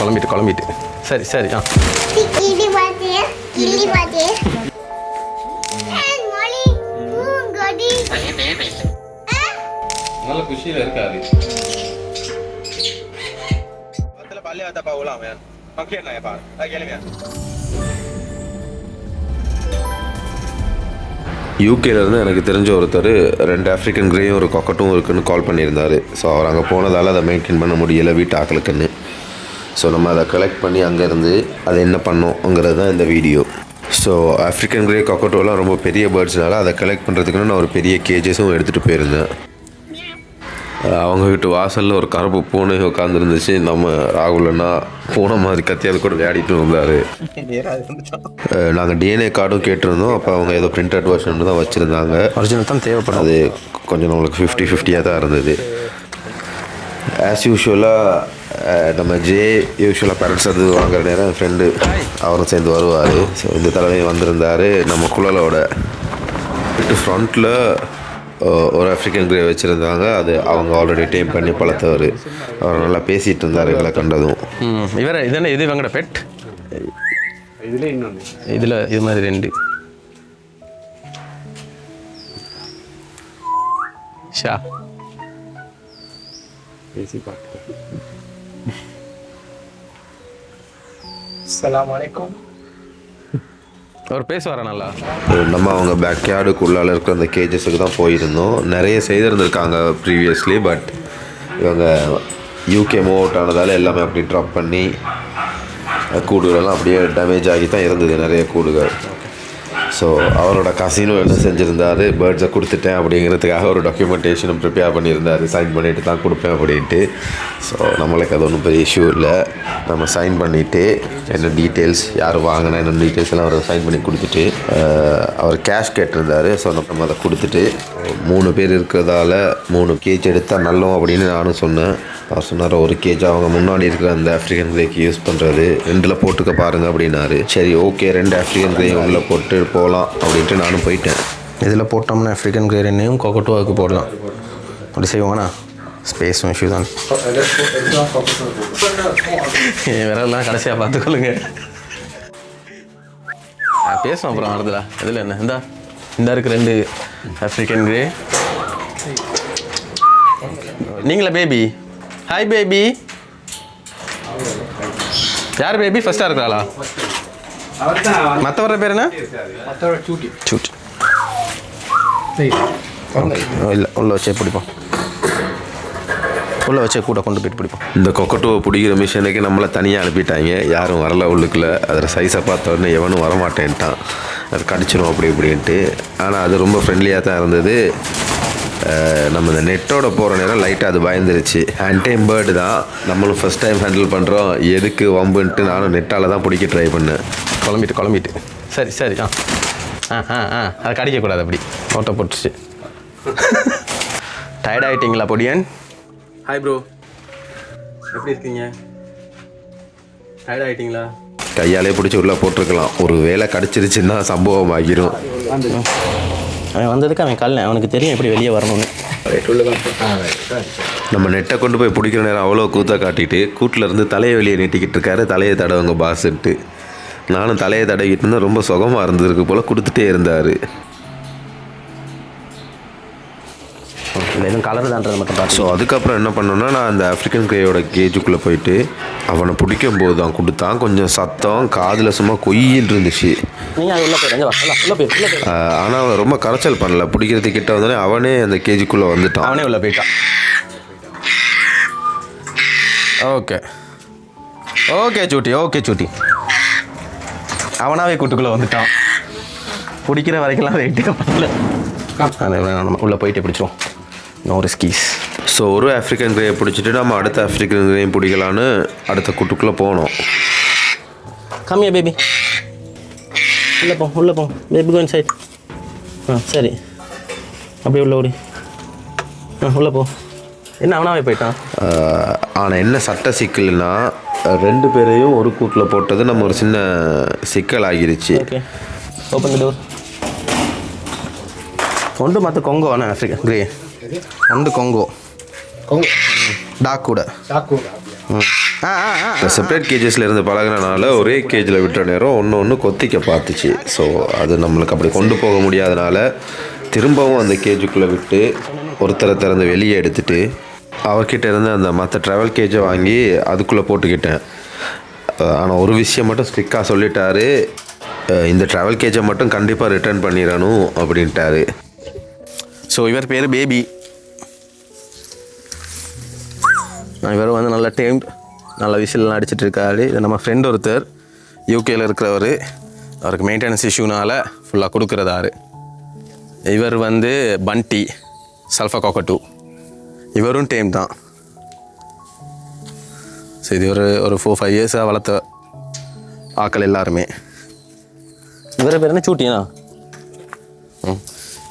குழம்பிட்டு குழம்பிட்டு சரி சரி ஆ. நல்ல குஷியில். யூகேலேருந்து எனக்கு தெரிஞ்ச ஒருத்தர் ரெண்டு ஆஃப்ரிக்கன் கிரேயும் ஒரு கொக்கட்டும் இருக்குன்னு கால் பண்ணியிருந்தார். ஸோ அவர் அங்கே போனதால் அதை மெயின்டைன் பண்ண முடியலை வீட்டு ஆக்களுக்குன்னு. ஸோ நம்ம அதை கலெக்ட் பண்ணி அங்கேருந்து அதை என்ன பண்ணோங்கிறது தான் இந்த வீடியோ ஸோ ஆஃப்ரிக்கன் கிரே கொக்கட்டோலாம் ரொம்ப பெரிய பேர்ட்ஸ்னால அதை கலெக்ட் பண்ணுறதுக்குன்னு நான் ஒரு பெரிய கேஜஸும் எடுத்துகிட்டு போயிருந்தேன். அவங்க வீட்டு வாசலில் ஒரு கருப்பு பூனை உட்காந்துருந்துச்சு நம்ம ராகுலன்னா பூனை மாதிரி கத்தியால் கூட விளையாடிட்டு இருந்தார் நாங்கள் டிஎன்ஏ கார்டும் கேட்டிருந்தோம். அப்போ அவங்க ஏதோ பிரிண்டட் வெர்ஷன் தான் வச்சுருந்தாங்க. ஒரிஜினல் தான் தேவைப்படும். அது கொஞ்சம் நம்மளுக்கு ஃபிஃப்டி ஃபிஃப்டியாக தான் இருந்தது. ஆஸ் யூஷுவலாக நம்ம ஜே யூஷுவலாக பேரண்ட்ஸ் அது வாங்குற நேரம் என் ஃப்ரெண்டு அவரும் சேர்ந்து வருவார். ஸோ இந்த தடவையும் வந்திருந்தார். நம்ம குழலோட வீட்டு ஃப்ரண்ட்டில் ஒரு ஆஃப்ரிக்கன் கிரே வச்சுருந்தாங்க. அது அவங்க ஆல்ரெடி டேம் பண்ணி பழத்தவர். அவர் நல்லா பேசிகிட்டு இருந்தார் எங்களை கண்டதும். இவர இதென்ன இது இவங்கட பெட் இதுல இன்னொன்று இதில் இது மாதிரி ரெண்டு. ஷா. பேசி அலைக்கும் அவர் பேசுவாரா நல்லா? நம்ம அவங்க பேக்யார்டுக்குள்ளால இருக்கிற அந்த கேஜஸுக்கு தான் போயிருந்தோம். நிறைய செய்திருந்திருக்காங்க ப்ரீவியஸ்லி பட் இவங்க யூகே மூவ் அவுட் ஆனதால் எல்லாமே அப்படி ட்ராப் பண்ணி கூடுகளெல்லாம் அப்படியே டேமேஜ் ஆகி தான் இருந்தது நிறைய கூடுகள். ஸோ அவரோட கசினும் என்ன செஞ்சுருந்தாரு? பேர்ட்ஸை கொடுத்துட்டேன் அப்படிங்கிறதுக்காக ஒரு டாக்குமெண்டேஷனும் ப்ரிப்பேர் பண்ணியிருந்தாரு. சைன் பண்ணிட்டு தான் கொடுப்பேன் அப்படின்ட்டு. ஸோ நம்மளுக்கு அது ஒன்றும் பெரிய இஷ்யூ இல்லை. நம்ம சைன் பண்ணிவிட்டு என்ன டீட்டெயில்ஸ் யார் வாங்கினா என்ன டீட்டெயில்ஸ் எல்லாம் அவர் சைன் பண்ணி கொடுத்துட்டு அவர் கேஷ் கேட்டிருந்தாரு. ஸோ நம்ம அதை கொடுத்துட்டு மூணு பேர் இருக்கிறதால மூணு கேஜ் எடுத்தால் நல்லோம் அப்படின்னு நானும் சொன்னேன். அவர் சொன்னார் ஒரு கேஜ் அவங்க முன்னாடி இருக்கிற அந்த ஆஃப்ரிக்கன் கிரேக்கு யூஸ் பண்ணுறது ரெண்டில் போட்டுக்க பாருங்க அப்படின்னாரு. சரி ஓகே ரெண்டு ஆஃப்ரிக்கன் கிரேயும் உள்ளே போட்டு போகலாம் அப்படின்ட்டு நானும் போயிட்டேன். இதில் போட்டோம்னா ஆஃப்ரிக்கன் கிரேரனையும் கொக்கட்டுவாவுக்கு போடலாம். அப்படி செய்வோங்கண்ணா ஸ்பேஸும் இஷ்யூ தான். என் விரலாம் கடைசியாக பார்த்துக்கொள்ளுங்க. ஆ, பேசுவோம் அப்புறம் வருதுல இதில் என்ன? இந்தா இந்த இருக்கு ரெண்டு ஆஃப்ரிக்கன் கிரே நீங்களா பேபி ஹாய் பேபி யார் பேபி ஃபஸ்ட்டாக இருக்கிறாளா? மற்றவர பேர் என்ன சூட்டி இல்லை உள்ள வச்சே பிடிப்போம் உள்ள வச்சே கூட கொண்டு போயிட்டு பிடிப்போம் இந்த கொக்கட்டுவை பிடிக்கிற மிஷினுக்கு நம்மளை தனியாக அனுப்பிட்டாங்க யாரும் வரல உள்ளுக்குள்ள அதில் சைஸை பார்த்த உடனே எவனும் வரமாட்டேன்ட்டான் அது கடிச்சிரும் அப்படி இப்படின்ட்டு ஆனால் அது ரொம்ப ஃப்ரெண்ட்லியாக தான் இருந்தது நம்ம இந்த நெட்டோட போகிற நேரம் லைட்டாக அது பயந்துருச்சு ஹேண்ட் டைம் பேர்டு தான் நம்மளும் ஃபஸ்ட் டைம் ஹேண்டில் பண்ணுறோம் எதுக்கு வம்புன்ட்டு நானும் நெட்டால் தான் பிடிக்க ட்ரை பண்ணேன் குழம்பிட்டு குழம்பிட்டு. சரி சரி ஆ. ஆ ஆ ஆ. அதை கடிக்கக்கூடாது அப்படி. ஓட்ட போட்டுச்சு. டயர்ட் ஆகிட்டீங்களா பொடியன்? ஹாய் ப்ரோ எப்படி இருக்கீங்க? டயர்ட் ஆகிட்டீங்களா கையாலே பிடிச்சி உள்ளே போட்டிருக்கலாம். ஒரு வேலை கடிச்சிருச்சுன்னா சம்பவம் ஆகிரும். அவன் வந்ததுக்கு அவன் கல்ல அவனுக்கு தெரியும் எப்படி வெளியே வரணும்னு. நம்ம நெட்டை கொண்டு போய் பிடிக்கிற நேரம் அவ்வளோ கூத்தா காட்டிட்டு கூட்டில் இருந்து தலையை வெளியே நீட்டிக்கிட்டு இருக்காரு. தலையை தடவுங்க பாஸ்ன்ட்டு. நானும் தலையை தடவிக்கிட்டு இருந்தேன். ரொம்ப சுகமாக இருந்திருக்கு போல் கொடுத்துட்டே இருந்தார். எதுவும் கலர் தான்றது மட்டும் ஸோ அதுக்கப்புறம் என்ன பண்ணோன்னா நான் அந்த ஆஃப்ரிக்கன் கிரேயோட கேஜுக்குள்ளே போயிட்டு அவனை பிடிக்கும் போது தான் கொடுத்தான். கொஞ்சம் சத்தம் காதில் சும்மா கொய்யில் இருந்துச்சு. ஆனால் அவன் ரொம்ப கரைச்சல் பண்ணல. பிடிக்கிறது கிட்ட வந்தோடனே அவனே அந்த கேஜுக்குள்ளே வந்துட்டான். அவனே உள்ள போயிட்டான். ஓகே ஓகே சூட்டி ஓகே சூட்டி. அவனாவே கூட்டுக்குள்ளே வந்துட்டான். பிடிக்கிற வரைக்கும்லாம் வெயிட்டே பண்ணல வேணாம், உள்ள போயிட்டு பிடிச்சிரும் நோ ரிஸ்கீஸ் ஸோ ஒரு ஆஃப்ரிக்கன் கிரேயை பிடிச்சிட்டு நம்ம அடுத்த ஆஃப்ரிக்கன் கிரேயும் பிடிக்கலான்னு அடுத்த கூட்டுக்குள்ளே போனோம். கம்மியா பேபி உள்ள போ உள்ள போ. பேபி கோயின் சைட் ஆ சரி. அப்படியே உள்ள ஓடி. ஆ உள்ள போ. என்ன அவனாவே போயிட்டான்? ஆனால் என்ன சட்ட சிக்கல்னா ரெண்டு பேரையும் ஒரு கூட்டில் போட்டது நம்ம ஒரு சின்ன சிக்கல் ஆகிருச்சு. ஓப்பன் த டோர் ஒன்று மற்ற கொங்கோ அண்ணா ஆஃப்ரிக்கா கிரே ஒன்று கொங்கோ. கொங்கு. டாக் கூட சாக்கூடா ஆ ஆ ஆ செப்பரேட் கேஜஸில் இருந்து பழகுனனால ஒரே கேஜில் விட்ட நேரம் ஒன்று ஒன்று கொத்திக்க பார்த்துச்சு. ஸோ அது நம்மளுக்கு அப்படி கொண்டு போக முடியாதனால திரும்பவும் அந்த கேஜுக்குள்ளே விட்டு ஒருத்தரை திறந்து வெளியே எடுத்துட்டு அவர்கிட்ட இருந்து அந்த மற்ற ட்ராவல் கேஜை வாங்கி அதுக்குள்ளே போட்டுக்கிட்டேன். ஆனால் ஒரு விஷயம் மட்டும் ஸ்ட்ரிக்காக சொல்லிட்டாரு. இந்த ட்ராவல் கேஜை மட்டும் கண்டிப்பாக ரிட்டர்ன் பண்ணிடணும் அப்படின்ட்டாரு. ஸோ இவர் பேர் பேபி இவர் வந்து நல்ல டேம்ட் நல்ல விசில்லாம் அடிச்சிட்டு இருக்காரு. இது நம்ம ஃப்ரெண்ட் ஒருத்தர் யூகேயில் இருக்கிறவர். அவருக்கு மெயின்டெனன்ஸ் இஷ்யூனால் ஃபுல்லாக கொடுக்குறதாரு. இவர் வந்து பண்டி சல்ஃபா காக்கட்டூ இவரும் டேம் தான். ஸோ இது ஒரு ஒரு ஃபோர் ஃபைவ் இயர்ஸாக வளர்த்த ஆக்கள் எல்லாருமே. இவர் பேர் என்ன? சூட்டியா?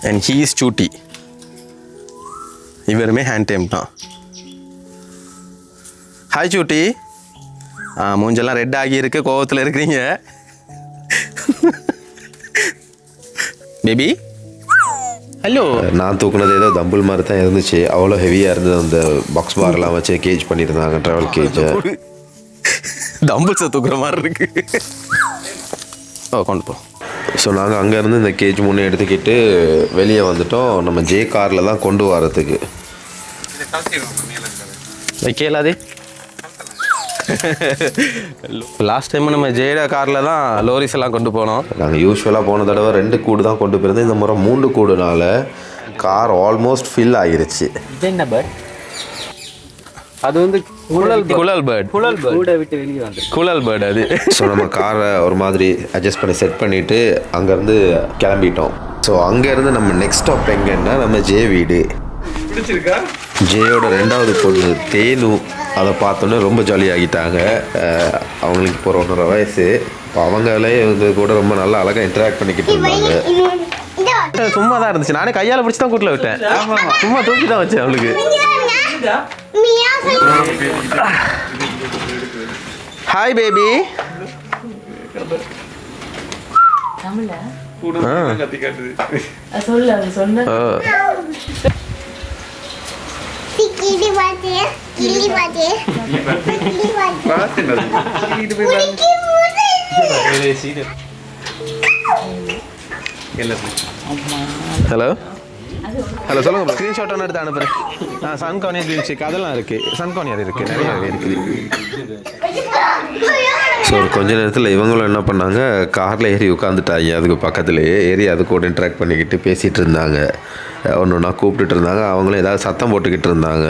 அண்ட் ஹீ இஸ் சூட்டி. இவருமே ஹேண்ட் டைம் தான். ஹாய் சூட்டி. ஆ மூஞ்செல்லாம் ரெட் ஆகி இருக்கு கோவத்தில் இருக்கிறீங்க. பேபி ஹலோ நான் தூக்குனது ஏதோ தம்பிள் மாதிரி தான் இருந்துச்சு. அவ்வளோ ஹெவியாக இருந்தது அந்த பாக்ஸ் பார்லாம் வச்சு கேஜ் பண்ணியிருந்தாங்க ட்ராவல் கேஜை டம்பிள்ஸை தூக்குற மாதிரி இருக்கு. ஓ கொண்டு போ. ஸோ நாங்கள் அங்கேருந்து இந்த கேஜ் மூணு எடுத்துக்கிட்டு வெளியே வந்துட்டோம். நம்ம ஜே காரில் தான் கொண்டு வரதுக்கு வைக்கலாதே லாஸ்ட் டைம் நம்ம ஜெயடா காரில் தான் லோரிஸ் எல்லாம் கொண்டு போனோம். நாங்கள் யூஸ்வலாக போன தடவை ரெண்டு கூடு தான் கொண்டு போயிருந்தோம். இந்த முறை மூன்று கூடுனால கார் ஆல்மோஸ்ட் ஃபில் ஆகிருச்சு இது என்ன பேர்ட் அது வந்து குழல் குழல் பேர்ட் குழல் கூட விட்டு வெளியே வந்து குழல் பேர்ட் அது. ஸோ நம்ம காரை ஒரு மாதிரி அட்ஜஸ்ட் பண்ணி செட் பண்ணிவிட்டு அங்கேருந்து கிளம்பிட்டோம். ஸோ அங்கேருந்து நம்ம நெக்ஸ்ட் ஸ்டாப் எங்கன்னா நம்ம ஜே வீடு. பிடிச்சிருக்கா? ஜேயோட ரெண்டாவது பொண்ணு தேனு. அதை பார்த்தோன்னே ரொம்ப ஜாலியாகிட்டாங்க அவங்களுக்கு இப்போ ஒரு ஒன்றரை வயசு. இப்போ அவங்களே வந்து கூட ரொம்ப நல்லா அழகாக இன்டராக்ட் பண்ணிக்கிட்டு இருந்தாங்க. சும்மா தான் இருந்துச்சு. நானே கையால் பிடிச்சி தான் கூட்டில் விட்டேன். சும்மா தூக்கி தான் வச்சேன் அவளுக்கு. ஹாய் பேபி கத்தி காட்டுது சொல்லு அது சொன்ன. கிளி கிளி கிளி இது போய் ஹலோ ஹலோ சொல்லுங்க ஸ்க்ரீன்ஷாட் ஒன்று எடுத்து அனுப்புறேன். ஆ சன் கானியர் க்ரீன் ஷேக் அதெல்லாம் இருக்குது சன் கானியர் இருக்குது நிறைய இருக்குது ஸோ ஒரு கொஞ்ச நேரத்தில் இவங்களும் என்ன பண்ணாங்க? காரில் ஏறி உட்காந்துட்டாங்க அதுக்கு பக்கத்துலேயே ஏறி அது கூட இன்ட்ராக்ட் பண்ணிக்கிட்டு பேசிகிட்டு இருந்தாங்க. ஒன்று ஒன்றா கூப்பிட்டுட்டு இருந்தாங்க. அவங்களும் ஏதாவது சத்தம் போட்டுக்கிட்டு இருந்தாங்க.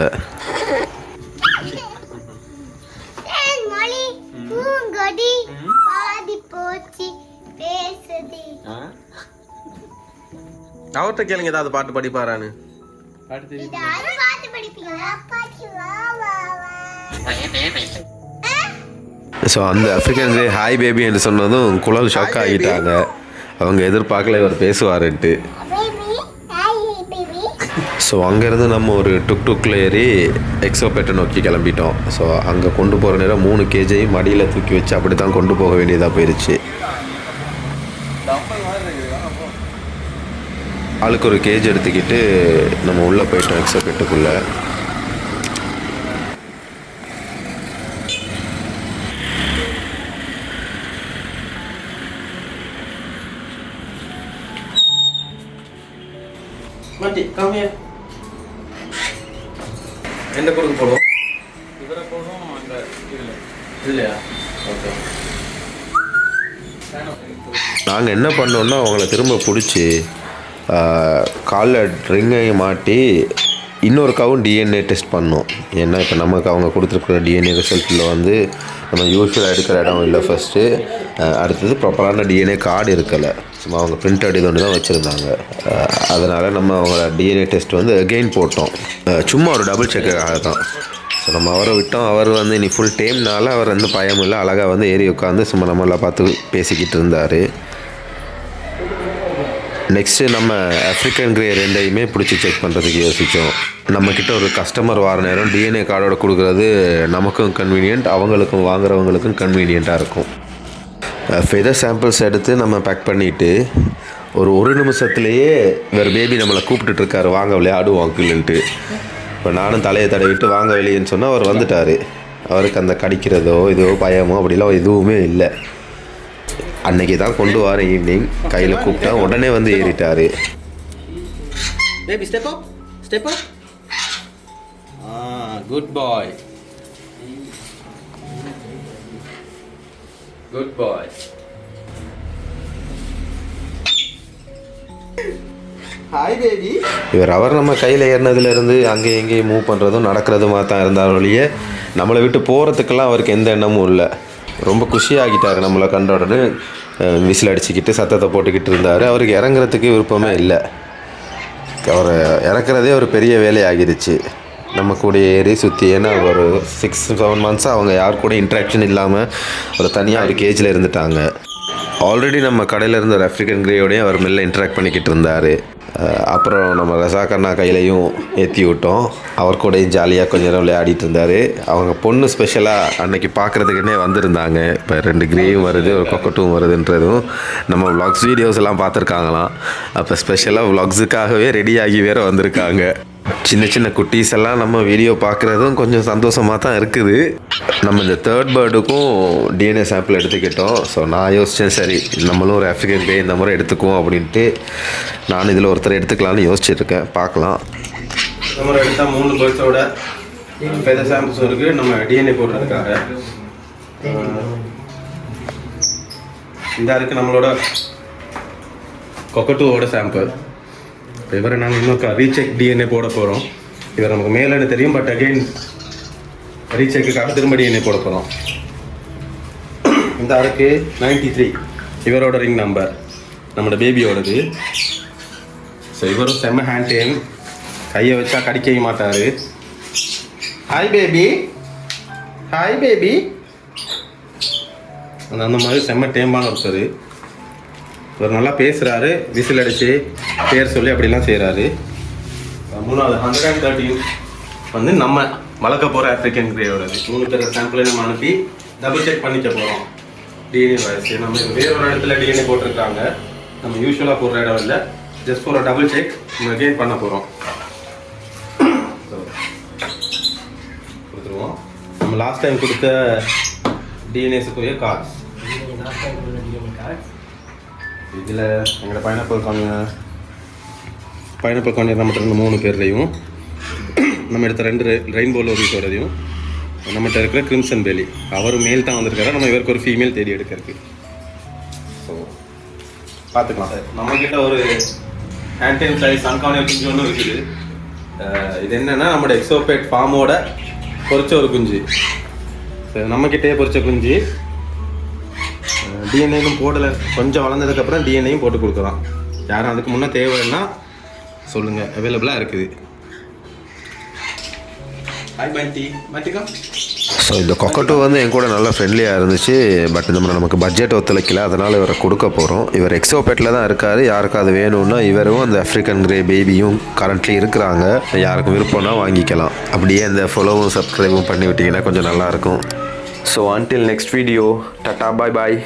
அவர்கிட்ட கேளுங்க ஏதாவது பாட்டு படிப்பாரான்னு. அடுத்து இது யாரும் பாட்டு படிப்பீங்களா பாட்டி வா வா வா. ஸோ அந்த ஆஃப்ரிக்கன் கிரே ஹாய் பேபி என்று சொன்னதும் குழல் ஷாக் ஆகிட்டாங்க. அவங்க எதிர்பார்க்கல இவர் பேசுவாருன்ட்டு. ஸோ அங்கேருந்து நம்ம ஒரு டுக் டுக்கில் ஏறி எக்ஸோபேட்டை நோக்கி கிளம்பிட்டோம். ஸோ அங்கே கொண்டு போகிற நேரம் மூணு கேஜையும் மடியில் தூக்கி வச்சு அப்படி தான் கொண்டு போக வேண்டியதாக போயிடுச்சு ஆளுக்கு ஒரு கேஜ் எடுத்துக்கிட்டு நம்ம உள்ளே போயிட்டோம் எக்ஸோபேட்டுக்குள்ளே. Come here. எந்த கொடுக்க போடுவோம். இவரை போதும் அந்த இதில். இல்லையா ஓகே. நாங்கள் என்ன பண்ணோம்னா அவங்கள திரும்ப பிடிச்சி காலில் ரிங்கையும் மாட்டி இன்னொருக்காவும் டிஎன்ஏ டெஸ்ட் பண்ணோம். ஏன்னா இப்போ நமக்கு அவங்க கொடுத்துருக்குற டிஎன்ஏ ரிசல்ட்டில் வந்து நம்ம யூஸ்வலாக எடுக்கிற இடம் இல்லை ஃபஸ்ட்டு அடுத்தது ப்ராப்பரான டிஎன்ஏ கார்டு இருக்கலை. சும்மா அவங்க பிரிண்ட் அடி ஒன்று தான் வச்சுருந்தாங்க. அதனால் நம்ம அவங்கள டிஎன்ஏ டெஸ்ட் வந்து அகெயின் போட்டோம். சும்மா ஒரு டபுள் செக்குக்காக தான். ஸோ நம்ம அவரை விட்டோம். அவர் வந்து இனி ஃபுல் டைம்னால அவர் வந்து பயமில்லை இல்லை. அழகாக வந்து ஏறி உட்காந்து சும்மா நம்மளாம் பார்த்து பேசிக்கிட்டு இருந்தார். நெக்ஸ்ட்டு நம்ம ஆஃப்ரிக்கன் கிரே ரெண்டையுமே பிடிச்சி செக் பண்ணுறதுக்கு யோசித்தோம் நம்மக்கிட்ட ஒரு கஸ்டமர் வார நேரம் டிஎன்ஏ கார்டோட கொடுக்குறது நமக்கும் கன்வீனியன்ட் அவங்களுக்கும் வாங்குறவங்களுக்கும் கன்வீனியண்ட்டாக இருக்கும். ஃபெதர் சாம்பிள்ஸ் எடுத்து நம்ம பேக் பண்ணிவிட்டு ஒரு ஒரு நிமிஷத்துலேயே வேறு பேபி நம்மளை கூப்பிட்டுட்ருக்காரு வாங்க விளையாடுவோம் கிள்ளுன்ட்டு இப்போ நானும் தலையை தடவிட்டு வாங்க வெளியேன்னு சொன்னால் அவர் வந்துட்டார். அவருக்கு அந்த கடிக்கிறதோ இதோ பயமோ அப்படிலாம் எதுவுமே இல்லை. அன்னைக்கு தான் கொண்டு வரேன் ஈவினிங் கையில் கூப்பிட்டா உடனே வந்து ஏறிட்டாரு Baby, step up. Step up. Ah, good boy. Good boy. Hi, baby. இவர் அவர் நம்ம கையில் ஏறினதுலேருந்து அங்கே எங்கேயும் மூவ் பண்ணுறதும் நடக்கிறதுமா தான் இருந்தார் ஒழிய நம்மளை விட்டு போகிறதுக்கெல்லாம் அவருக்கு எந்த எண்ணமும் இல்லை ரொம்ப குஷியாகிட்டார் நம்மளை கண்ட உடனே. விசில் அடிச்சுக்கிட்டு சத்தத்தை போட்டுக்கிட்டு இருந்தார். அவருக்கு இறங்குறதுக்கு விருப்பமே இல்லை. அவர் இறக்குறதே ஒரு பெரிய வேலையாகிருச்சு நம்ம கூட ஏறி சுற்றி ஏன்னா ஒரு சிக்ஸ் செவன் மந்த்ஸாக அவங்க யார் கூட இன்ட்ராக்ஷன் இல்லாமல் ஒரு தனியாக ஒரு கேஜில் இருந்துட்டாங்க. ஆல்ரெடி நம்ம கடையில் இருந்த ஒரு ஆஃப்ரிக்கன் கிரேயோடையும் அவர் மெல்ல இன்ட்ராக்ட் பண்ணிக்கிட்டு இருந்தார். அப்புறம் நம்ம ரசாக் அண்ணா கையிலையும் ஏற்றி விட்டோம். அவர் கூடயும் ஜாலியாக கொஞ்ச நேரம் விளையாடிட்டு இருந்தார். அவங்க பொண்ணு ஸ்பெஷலாக அன்னைக்கு பார்க்குறதுக்குன்னே வந்திருந்தாங்க. இப்போ ரெண்டு கிரேயும் வருது ஒரு கொக்கட்டும் வருதுன்றதும். நம்ம vlogs வீடியோஸ் எல்லாம் பார்த்துருக்காங்களாம். அப்போ ஸ்பெஷலாக vlogsக்காகவே ரெடியாகி வேறு வந்திருக்காங்க. சின்ன சின்ன குட்டீஸ் எல்லாம் நம்ம வீடியோ பார்க்குறதும் கொஞ்சம் சந்தோஷமாக தான் இருக்குது. நம்ம இந்த தேர்ட் பேர்டுக்கும் டிஎன்ஏ சாம்பிள் எடுத்துக்கிட்டோம். ஸோ நான் யோசித்தேன் சரி நம்மளும் ஒரு ஆஃப்ரிக்கன் பே இந்த முறை எடுத்துக்குவோம் அப்படின்ட்டு நான் இதில் ஒருத்தர் எடுத்துக்கலாம்னு யோசிச்சிருக்கேன் பார்க்கலாம். நம்ம மூணு பேர்ட்ஸோட ஃபெதர் சாம்பிள்ஸ் இருக்குது நம்ம டிஎன்ஏ போடுறதுக்காக. இந்த இருக்குது நம்மளோட கொக்கட்டுவோட சாம்பிள் இவரை நாங்கள் இன்னும் ரீசெக் டிஎன்ஏ போட போகிறோம் இவர் நமக்கு மேலே தெரியும் பட் அகெயின் ரீசெக்குக்காக திரும்ப டிஎன்ஏ போட போகிறோம் இந்த இருக்கு நைன்டி த்ரீ இவரோட ரிங் நம்பர் நம்மளோட பேபியோடது ஸோ இவரும் செம்ம ஹேண்ட் டேம் கையை வச்சா கடிக்கவே மாட்டார். ஹாய் பேபி ஹாய் பேபி அந்த அந்த மாதிரி செம்ம டேம்பான ஒருத்தர் இவர் நல்லா பேசுகிறாரு விசில் அடிச்சு பேர் சொல்லி அப்படிலாம் செய்கிறாரு மூணாவது ஹண்ட்ரட் அண்ட் தேர்ட்டின் வந்து நம்ம வளர்க்க போகிற ஆஃப்ரிக்கன் கிரேயோடது மூணு பேர் சாம்பிளை நம்ம அனுப்பி டபுள் செக் பண்ணிக்க போகிறோம் டிஎன்ஏ வயசு நம்ம வேற ஒரு இடத்துல டிஎன்ஏ போட்டிருக்காங்க. நம்ம யூஸ்வலாக போடுற இடம் இல்லை. ஜஸ்ட் ஃபார் டபுள் செக் நம்ம கெயின் பண்ண போகிறோம் கொடுத்துருவோம். நம்ம லாஸ்ட் டைம் கொடுத்த டிஎன்ஏஸுக்குரிய கார்ட்ஸ் இதில் எங்களோட பைனாப்பிள் காங்க பைனாப்பிள் காங்க நம்மகிட்ட இருந்த மூணு பேர்லையும் நம்ம எடுத்த ரெண்டு ரெயின்போ லோரிஸோடதையும் நம்மகிட்ட இருக்கிற கிரிம்சன் பேலி அவர் மேல் தான் வந்திருக்காரு நம்ம இவருக்கு ஒரு ஃபீமேல் தேடி எடுக்கிறதுக்கு. ஸோ பார்த்துக்கலாம் சார் நம்மக்கிட்ட ஒரு ஹேண்டைம் சைஸ் அன்கானியல் குஞ்சு ஒன்று இருக்குது. இது என்னன்னா நம்மளோட எக்ஸோபேட் ஃபார்மோட பொரிச்ச ஒரு குஞ்சு. ஸோ நம்மக்கிட்டே பொரிச்ச குஞ்சு டிஎன்ஏலும் போடலை. கொஞ்சம் வளர்ந்ததுக்கப்புறம் டிஎன்ஏயும் போட்டு கொடுக்குறோம் யாரும் அதுக்கு முன்னே தேவைன்னா சொல்லுங்கள் அவைலபிளாக இருக்குது. ஹாய் பண்டி மாட்டிக்கா ஸோ இந்த கொக்கட்டு வந்து என் கூட நல்லா ஃப்ரெண்ட்லியாக இருந்துச்சு. பட் நம்ம நமக்கு பட்ஜெட் ஒத்துழைக்கல. அதனால் இவரை கொடுக்க போகிறோம் இவர் எக்ஸோபேட்டில் தான் இருக்கார். யாருக்கும் அது வேணும்னா இவரும் அந்த ஆஃப்ரிக்கன் கிரே பேபியும் கரண்ட்லி இருக்கிறாங்க. யாருக்கும் விருப்பம்னா வாங்கிக்கலாம். அப்படியே அந்த ஃபாலோவும் சப்ஸ்கிரைபும் பண்ணி விட்டிங்கன்னா கொஞ்சம் நல்லாயிருக்கும் so until next video tata bye bye